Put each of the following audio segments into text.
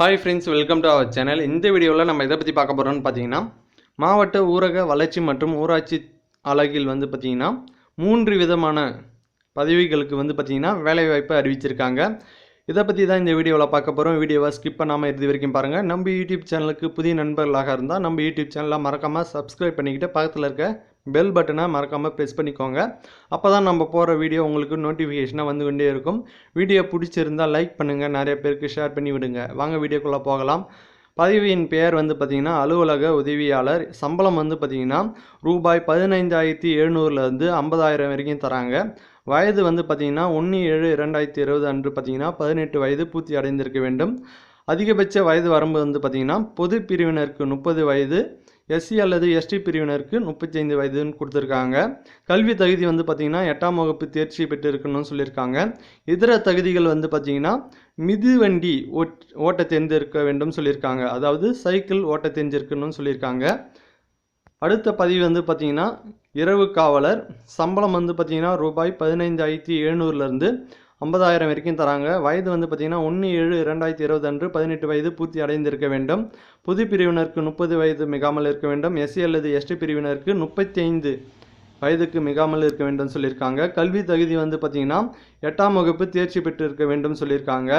Hi friends welcome to our channel இந்த வீடியோவில் நம்ம இதை பற்றி பார்க்க போகிறோம்னு பார்த்தீங்கன்னா மாவட்ட ஊரக வளர்ச்சி மற்றும் ஊராட்சி அலகில் வந்து பார்த்திங்கன்னா மூன்று விதமான பதவிகளுக்கு வந்து பார்த்திங்கன்னா வேலைவாய்ப்பு அறிவிச்சிருக்காங்க. இதை பற்றி தான் இந்த வீடியோவில் பார்க்க போகிறோம் வீடியோவை ஸ்கிப் பண்ணாமல் இறுதி வரைக்கும் பாருங்கள் நம்ம யூடியூப் சேனலுக்கு புதிய நண்பர்களாக இருந்தால் நம்ம யூடியூப் சேனலை மறக்காமல் சப்ஸ்கிரைப் பண்ணிக்கிட்டு பக்கத்தில் இருக்க பெல் பட்டனை மறக்காமல் ப்ரெஸ் பண்ணிக்கோங்க. அப்போ தான் நம்ம போகிற வீடியோ உங்களுக்கு நோட்டிஃபிகேஷனாக வந்து கொண்டே இருக்கும். வீடியோ பிடிச்சிருந்தால் லைக் பண்ணுங்கள் நிறைய பேருக்கு ஷேர் பண்ணி விடுங்க. வாங்க வீடியோக்குள்ளே போகலாம். பதவியின் பெயர் வந்து பார்த்திங்கன்னா அலுவலக உதவியாளர். சம்பளம் வந்து பார்த்திங்கன்னா ரூபாய் பதினைந்தாயிரத்தி எழுநூறுலேருந்து ஐம்பதாயிரம் வரைக்கும் தராங்க. வயது வந்து பார்த்திங்கன்னா ஒன்று ஏழு இரண்டாயிரத்தி இருபது அன்று பார்த்திங்கன்னா பதினெட்டு வயது பூர்த்தி அடைந்திருக்க வேண்டும். அதிகபட்ச வயது வரம்பு வந்து பார்த்திங்கன்னா பொது பிரிவினருக்கு முப்பது வயது எஸ்சி அல்லது எஸ்டி பிரிவினருக்கு முப்பத்தைந்து வயதுன்னு கொடுத்துருக்காங்க. கல்வி தகுதி வந்து பார்த்திங்கன்னா எட்டாம் வகுப்பு தேர்ச்சி பெற்றிருக்கணும்னு சொல்லியிருக்காங்க. இதர தகுதிகள் வந்து பார்த்திங்கன்னா மிதிவண்டி ஓட் ஓட்ட தெரிந்திருக்க வேண்டும் சொல்லியிருக்காங்க. அதாவது சைக்கிள் ஓட்ட தெரிஞ்சிருக்கணும்னு சொல்லியிருக்காங்க. அடுத்த பதிவு வந்து பார்த்திங்கன்னா இரவு காவலர். சம்பளம் வந்து பார்த்திங்கன்னா ரூபாய் பதினைந்தாயிரத்தி எழுநூறுலேருந்து ஐம்பதாயிரம் வரைக்கும் தராங்க. வயது வந்து பார்த்திங்கன்னா ஒன்று ஏழு இரண்டாயிரத்தி இருபது அன்று பதினெட்டு வயது பூர்த்தி அடைந்திருக்க வேண்டும். பொது பிரிவினருக்கு முப்பது வயது மிகாமல் இருக்க வேண்டும். எஸ்சி அல்லது எஸ்டி பிரிவினருக்கு முப்பத்தி ஐந்து வயதுக்கு மிகாமல் இருக்க வேண்டும் சொல்லியிருக்காங்க. கல்வி தகுதி வந்து பார்த்திங்கன்னா எட்டாம் வகுப்பு தேர்ச்சி பெற்று இருக்க வேண்டும் சொல்லியிருக்காங்க.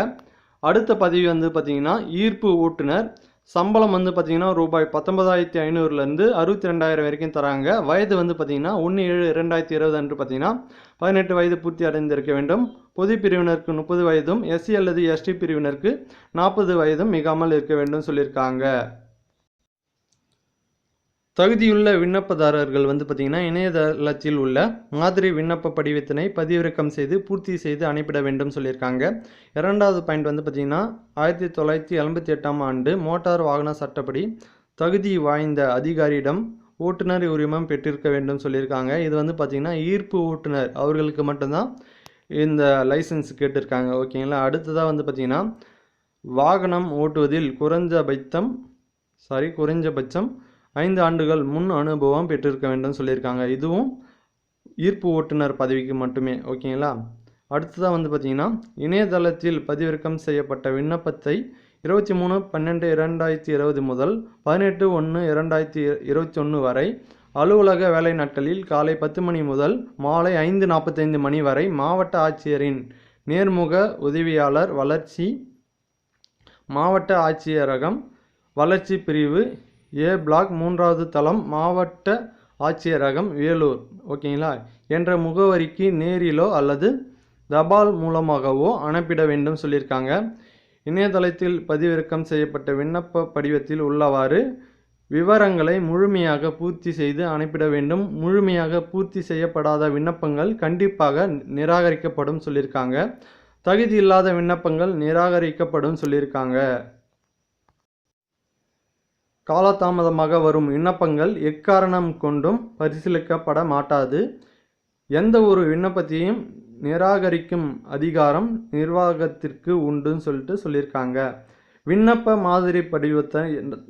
அடுத்த பதவி வந்து பார்த்திங்கன்னா ஈர்ப்பு ஓட்டுநர். சம்பளம் வந்து பார்த்திங்கன்னா ரூபாய் பத்தொன்பதாயிரத்தி ஐநூறுலேருந்து அறுபத்தி ரெண்டாயிரம் வரைக்கும் தராங்க. வயது வந்து பார்த்திங்கன்னா ஒன்று ஏழு ரெண்டாயிரத்தி இருபது அன்று பார்த்திங்கன்னா பதினெட்டு வயது பூர்த்தி அடைந்திருக்க வேண்டும். பொது பிரிவினருக்கு முப்பது வயதும் எஸ்சி அல்லது எஸ்டி பிரிவினருக்கு நாற்பது வயதும் மிகாமல் இருக்க வேண்டும் சொல்லியிருக்காங்க. தகுதியுள்ள விண்ணப்பதாரர்கள் வந்து பார்த்திங்கன்னா இணையதளத்தில் உள்ள மாதிரி விண்ணப்ப படிவத்தினை பதிவிறக்கம் செய்து பூர்த்தி செய்து அனுப்பிட வேண்டும் சொல்லியிருக்காங்க. இரண்டாவது பாயிண்ட் வந்து பார்த்திங்கன்னா ஆயிரத்தி தொள்ளாயிரத்தி எண்பத்தி எட்டாம் ஆண்டு மோட்டார் வாகன சட்டப்படி தகுதி வாய்ந்த அதிகாரியிடம் ஓட்டுநர் உரிமம் பெற்றிருக்க வேண்டும் சொல்லியிருக்காங்க. இது வந்து பார்த்திங்கன்னா ஈர்ப்பு ஓட்டுநர் அவர்களுக்கு மட்டும்தான் இந்த லைசன்ஸ் கேட்டிருக்காங்க. ஓகேங்களா? அடுத்ததாக வந்து பார்த்திங்கன்னா வாகனம் ஓட்டுவதில் குறைஞ்சபட்சம் சாரி குறைஞ்சபட்சம் ஐந்து ஆண்டுகள் முன் அனுபவம் பெற்றிருக்க வேண்டும் சொல்லியிருக்காங்க. இதுவும் ஈர்ப்பு ஓட்டுநர் பதவிக்கு மட்டுமே ஓகேங்களா? அடுத்ததாக வந்து பார்த்திங்கன்னா இணையதளத்தில் பதிவிறக்கம் செய்யப்பட்ட விண்ணப்பத்தை இருபத்தி மூணு பன்னெண்டு இரண்டாயிரத்தி இருபது முதல் பதினெட்டு ஒன்று இரண்டாயிரத்தி இருபத்தி ஒன்று வரை அலுவலக வேலை நாட்களில் காலை பத்து மணி முதல் மாலை ஐந்து நாற்பத்தைந்து மணி வரை மாவட்ட ஆட்சியரின் நேர்முக உதவியாளர் வளர்ச்சி மாவட்ட ஆட்சியரகம் வளர்ச்சி பிரிவு ஏ பிளாக் மூன்றாவது தளம் மாவட்ட ஆட்சியரகம் வேலூர். ஓகேங்களா? என்ற முகவரிக்கு நேரிலோ அல்லது தபால் மூலமாகவோ அனுப்பிட வேண்டும் சொல்லியிருக்காங்க. இணையதளத்தில் பதிவிறக்கம் செய்யப்பட்ட விண்ணப்ப படிவத்தில் உள்ளவாறு விவரங்களை முழுமையாக பூர்த்தி செய்து அனுப்பிட வேண்டும். முழுமையாக பூர்த்தி செய்யப்படாத விண்ணப்பங்கள் கண்டிப்பாக நிராகரிக்கப்படும் சொல்லியிருக்காங்க. தகுதி இல்லாத விண்ணப்பங்கள் நிராகரிக்கப்படும் சொல்லியிருக்காங்க. காலதாமதமாக வரும் விண்ணப்பங்கள் எக்காரணம் கொண்டும் பரிசீலிக்கப்பட மாட்டாது. எந்த ஒரு விண்ணப்பத்தையும் நிராகரிக்கும் அதிகாரம் நிர்வாகத்திற்கு உண்டுன்னு சொல்லிட்டு சொல்லியிருக்காங்க. விண்ணப்ப மாதிரி படிவத்தை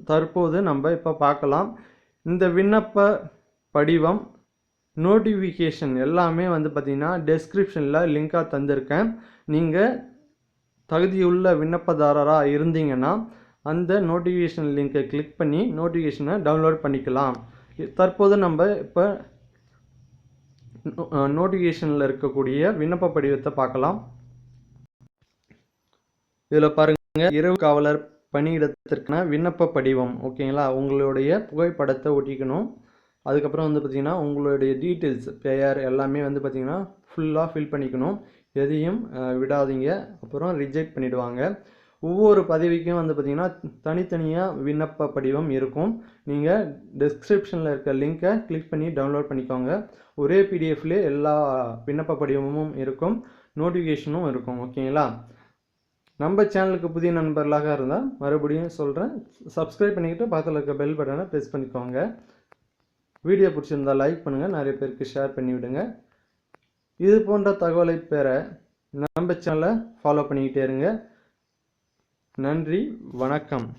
தற்போது நம்ம இப்போ பார்க்கலாம். இந்த விண்ணப்ப படிவம் நோட்டிஃபிகேஷன் எல்லாமே வந்து பார்த்திங்கன்னா டெஸ்கிரிப்ஷனில் லிங்காக தந்திருக்கேன். நீங்கள் தகுதியுள்ள விண்ணப்பதாரராக இருந்தீங்கன்னா அந்த நோட்டிஃபிகேஷன் லிங்க்கை கிளிக் பண்ணி நோட்டிஃபிகேஷனை டவுன்லோட் பண்ணிக்கலாம். தற்போது நம்ம இப்போ நோட்டிஃபிகேஷனில் இருக்கக்கூடிய விண்ணப்ப படிவத்தை பார்க்கலாம். இதில் பாருங்கள் இரவு காவலர் பணியிடத்திற்கான விண்ணப்ப படிவம் ஓகேங்களா? உங்களுடைய புகைப்படத்தை ஒட்டிக்கணும். அதுக்கப்புறம் வந்து பார்த்திங்கன்னா உங்களுடைய டீட்டெயில்ஸ் பெயர் எல்லாமே வந்து பார்த்திங்கன்னா ஃபுல்லாக ஃபில் பண்ணிக்கணும். எதையும் விடாதீங்க. அப்புறம் ரிஜெக்ட் பண்ணிவிடுவாங்க ஒவ்வொரு பதவிக்கும் வந்து பார்த்திங்கன்னா தனித்தனியாக விண்ணப்ப படிவம் இருக்கும். நீங்கள் டிஸ்கிரிப்ஷனில் இருக்க லிங்க்கை கிளிக் பண்ணி டவுன்லோட் பண்ணிக்கோங்க. ஒரே பிடிஎஃப்லேயே எல்லா விண்ணப்ப படிவமும் இருக்கும். நோட்டிஃபிகேஷனும் இருக்கும். ஓகேங்களா நம்ம சேனலுக்கு புதிய நண்பர்களாக இருந்தால் மறுபடியும் சொல்கிறேன் சப்ஸ்கிரைப் பண்ணிக்கிட்டு பக்கத்தில் இருக்க பெல் பட்டனை ப்ரெஸ் பண்ணிக்கோங்க. வீடியோ பிடிச்சிருந்தால் லைக் பண்ணுங்கள் நிறைய பேருக்கு ஷேர் பண்ணி விடுங்க. இது போன்ற தகவலை பெற நம்ம சேனலை ஃபாலோ பண்ணிக்கிட்டே இருங்க. நன்றி வணக்கம்.